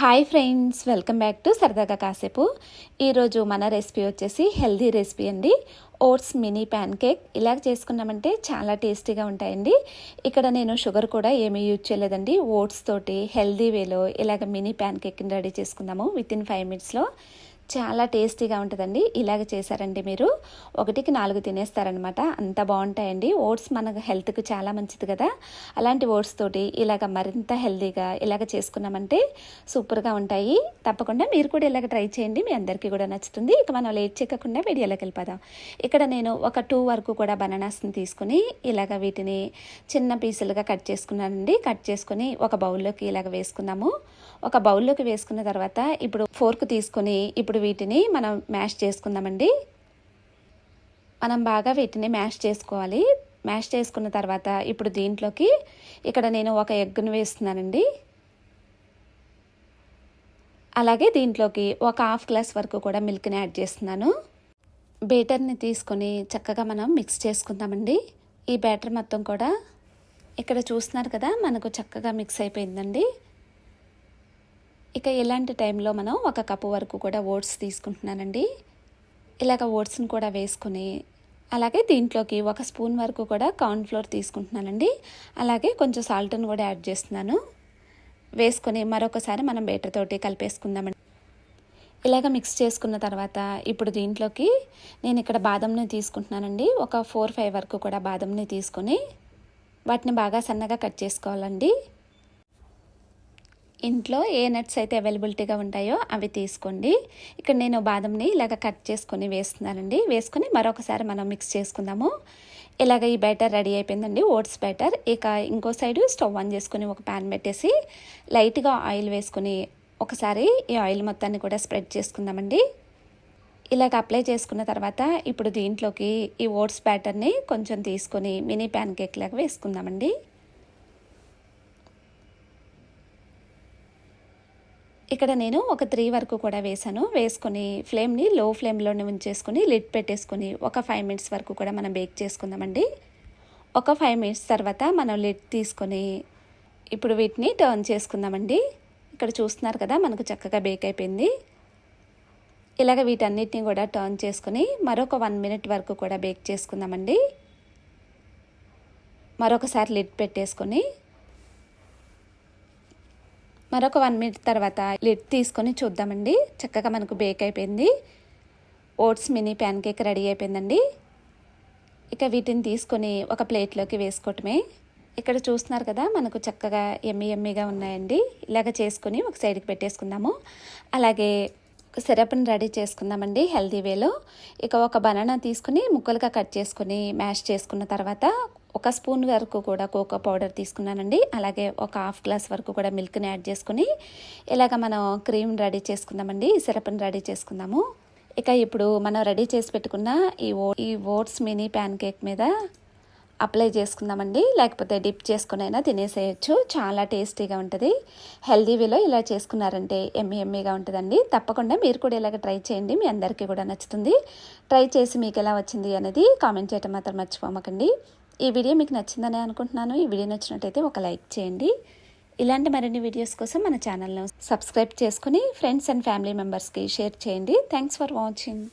Hi friends welcome back to సరదాగా కాసేపు. ఈరోజు మన రెసిపీ వచ్చేసి హెల్దీ రెసిపీ అండి. Oats mini pancake. ఇలాగ చేసుకున్నామంటే చాలా టేస్టీగా ఉంటాయండి. ఇక్కడ నేను షుగర్ కూడా ఏమీ యూజ్ చేయలేదండి. ఓట్స్ తోటి హెల్దీ వేలో ఇలాగ మినీ ప్యాన్ కేక్ని రెడీ చేసుకుందాము విత్ ఇన్ ఫైవ్ మినిట్స్లో. చాలా టేస్టీగా ఉంటుందండి. ఇలాగ చేశారండి మీరు. ఒకటికి నాలుగు తినేస్తారనమాట అంత బాగుంటాయండి. ఓట్స్ మన హెల్త్కి చాలా మంచిది కదా. అలాంటి ఓట్స్ తోటి ఇలాగ మరింత హెల్తీగా ఇలాగ చేసుకున్నామంటే సూపర్గా ఉంటాయి. తప్పకుండా మీరు కూడా ఇలాగ ట్రై చేయండి. మీ అందరికీ కూడా నచ్చుతుంది. ఇక మనం లేట్ చేయకుండా వీడియోలోకి వెళ్ళిపోదాం. ఇక్కడ నేను ఒక టూ వరకు కూడా బనానాస్ని తీసుకుని ఇలాగ వీటిని చిన్న పీసులుగా కట్ చేసుకున్నానండి. కట్ చేసుకుని ఒక బౌల్లోకి ఇలాగ వేసుకున్నాము. ఒక బౌల్లోకి వేసుకున్న తర్వాత ఇప్పుడు ఫోర్క్ తీసుకొని ఇప్పుడు వీటిని మనం మ్యాష్ చేసుకుందామండి. మనం బాగా వీటిని మ్యాష్ చేసుకోవాలి. మ్యాష్ చేసుకున్న తర్వాత ఇప్పుడు దీంట్లోకి ఇక్కడ నేను ఒక ఎగ్గును వేస్తున్నానండి. అలాగే దీంట్లోకి ఒక హాఫ్ గ్లాస్ వరకు కూడా మిల్క్ని యాడ్ చేస్తున్నాను. బేటర్ని తీసుకొని చక్కగా మనం మిక్స్ చేసుకుందామండి. ఈ బ్యాటర్ మొత్తం కూడా ఇక్కడ చూస్తున్నారు కదా మనకు చక్కగా మిక్స్ అయిపోయిందండి. ఇక ఇలాంటి టైంలో మనం ఒక కప్పు వరకు కూడా ఓట్స్ తీసుకుంటున్నానండి. ఇలాగ ఓట్స్ని కూడా వేసుకుని అలాగే దీంట్లోకి ఒక స్పూన్ వరకు కూడా కార్న్ఫ్లోర్ తీసుకుంటున్నానండి. అలాగే కొంచెం సాల్ట్ని కూడా యాడ్ చేస్తున్నాను. వేసుకొని మరొకసారి మనం బేటర్ తోటి కలిపేసుకుందామండి. ఇలాగ మిక్స్ చేసుకున్న తర్వాత ఇప్పుడు దీంట్లోకి నేను ఇక్కడ బాదంని తీసుకుంటున్నానండి. ఒక ఫోర్ ఫైవ్ వరకు కూడా బాదంని తీసుకొని వాటిని బాగా సన్నగా కట్ చేసుకోవాలండి. ఇంట్లో ఏ నట్స్ అయితే అవైలబిలిటీగా ఉంటాయో అవి తీసుకోండి. ఇక్కడ నేను బాదంని ఇలాగ కట్ చేసుకొని వేస్తున్నానండి. వేసుకొని మరొకసారి మనం మిక్స్ చేసుకుందాము. ఇలాగ ఈ బ్యాటర్ రెడీ అయిపోయిందండి. ఓట్స్ బ్యాటర్ ఇక ఇంకో సైడు స్టవ్ ఆన్ చేసుకుని ఒక ప్యాన్ పెట్టేసి లైట్గా ఆయిల్ వేసుకొని ఒకసారి ఈ ఆయిల్ మొత్తాన్ని కూడా స్ప్రెడ్ చేసుకుందామండి. ఇలాగ అప్లై చేసుకున్న తర్వాత ఇప్పుడు దీంట్లోకి ఈ ఓట్స్ బ్యాటర్ని కొంచెం తీసుకొని మినీ ప్యాన్ కేక్ లాగా వేసుకుందామండి. ఇక్కడ నేను ఒక త్రీ వరకు కూడా వేసాను వేసుకొని ఫ్లేమ్ని లో ఫ్లేమ్లోనే ఉంచేసుకుని లిడ్ పెట్టేసుకొని ఒక ఫైవ్ మినిట్స్ వరకు కూడా మనం బేక్ చేసుకుందామండి. ఒక ఫైవ్ మినిట్స్ తర్వాత మనం లిడ్ తీసుకొని ఇప్పుడు వీటిని టర్న్ చేసుకుందామండి. ఇక్కడ చూస్తున్నారు కదా మనకు చక్కగా బేక్ అయిపోయింది. ఇలాగ వీటన్నిటిని కూడా టర్న్ చేసుకుని మరొక వన్ మినిట్ వరకు కూడా బేక్ చేసుకుందామండి. మరొకసారి లిడ్ పెట్టేసుకొని మరొక వన్ మినిట్ తర్వాత లిడ్ తీసుకొని చూద్దామండి. చక్కగా మనకు బేక్ అయిపోయింది. Oats mini pancake ready అయిపోయిందండి. ఇక వీటిని తీసుకొని ఒక ప్లేట్లోకి వేసుకోవటమే. ఇక్కడ చూస్తున్నారు కదా మనకు చక్కగా ఎమ్మి ఎమ్మిగా ఉన్నాయండి. ఇలాగ చేసుకుని ఒక సైడ్కి పెట్టేసుకుందాము. అలాగే సిరప్ని రెడీ చేసుకుందామండి హెల్తీ వేలో. ఇక ఒక బనానా తీసుకుని ముక్కలుగా కట్ చేసుకొని మ్యాష్ చేసుకున్న తర్వాత ఒక స్పూన్ వరకు కూడా కోకో పౌడర్ తీసుకున్నానండి. అలాగే ఒక హాఫ్ గ్లాస్ వరకు కూడా మిల్క్ని యాడ్ చేసుకుని ఇలాగ మనం క్రీమ్ రెడీ చేసుకుందామండి. సిరప్ని రెడీ చేసుకుందాము. ఇక ఇప్పుడు మనం రెడీ చేసి పెట్టుకున్న ఈ ఓ ఈ ఓట్స్ మినీ ప్యాన్ కేక్ మీద అప్లై చేసుకుందామండి. లేకపోతే డిప్ చేసుకుని అయినా తినేసేయచ్చు. చాలా టేస్టీగా ఉంటుంది. హెల్దీ వేలో ఇలా చేసుకున్నారంటే ఎమ్మి ఎమ్మిగా ఉంటుందండి. తప్పకుండా మీరు కూడా ఇలాగ ట్రై చేయండి. మీ అందరికీ కూడా నచ్చుతుంది. ట్రై చేసి మీకు ఎలా వచ్చింది అనేది కామెంట్ చేయటం మాత్రం మర్చిపోమకండి. ఈ వీడియో మీకు నచ్చిందని అనుకుంటున్నాను. ఈ వీడియో నచ్చినట్టయితే ఒక లైక్ చేయండి. ఇలాంటి మరిన్ని వీడియోస్ కోసం మన ఛానల్ను సబ్స్క్రైబ్ చేసుకుని ఫ్రెండ్స్ అండ్ ఫ్యామిలీ మెంబర్స్కి షేర్ చేయండి. Thanks for watching.